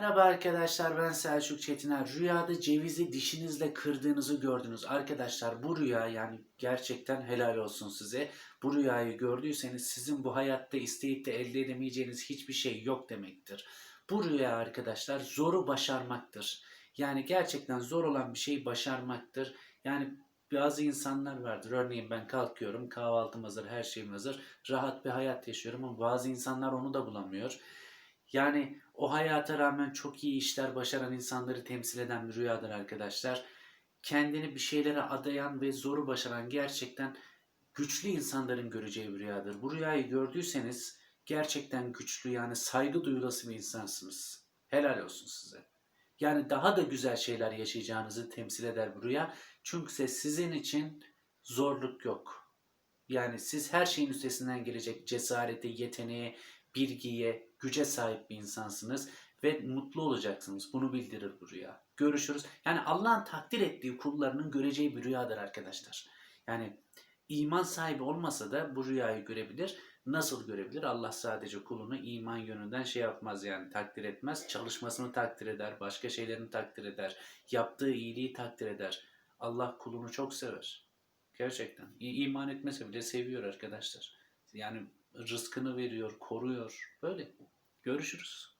Merhaba arkadaşlar ben Selçuk Çetiner. Rüyada cevizi dişinizle kırdığınızı gördünüz. Arkadaşlar bu rüya yani gerçekten helal olsun size. Bu rüyayı gördüyseniz sizin bu hayatta isteyip de elde edemeyeceğiniz hiçbir şey yok demektir. Bu rüya arkadaşlar zoru başarmaktır. Yani gerçekten zor olan bir şeyi başarmaktır. Yani bazı insanlar vardır. Örneğin ben kalkıyorum, kahvaltım hazır, her şeyim hazır. Rahat bir hayat yaşıyorum ama bazı insanlar onu da bulamıyor. Yani o hayata rağmen çok iyi işler başaran insanları temsil eden bir rüyadır arkadaşlar. Kendini bir şeylere adayan ve zoru başaran gerçekten güçlü insanların göreceği bir rüyadır. Bu rüyayı gördüyseniz gerçekten güçlü yani saygı duyulası bir insansınız. Helal olsun size. Yani daha da güzel şeyler yaşayacağınızı temsil eder bu rüya. Çünkü sizin için zorluk yok. Yani siz her şeyin üstesinden gelecek cesarete, yeteneğe, bilgiye, güce sahip bir insansınız ve mutlu olacaksınız. Bunu bildirir bu rüya. Görüşürüz. Yani Allah'ın takdir ettiği kullarının göreceği bir rüyadır arkadaşlar. Yani iman sahibi olmasa da bu rüyayı görebilir. Nasıl görebilir? Allah sadece kulunu iman yönünden şey yapmaz yani takdir etmez. Çalışmasını takdir eder, başka şeylerini takdir eder, yaptığı iyiliği takdir eder. Allah kulunu çok sever. Gerçekten. İman etmese bile seviyor arkadaşlar. Yani rızkını veriyor, koruyor. Böyle. Görüşürüz.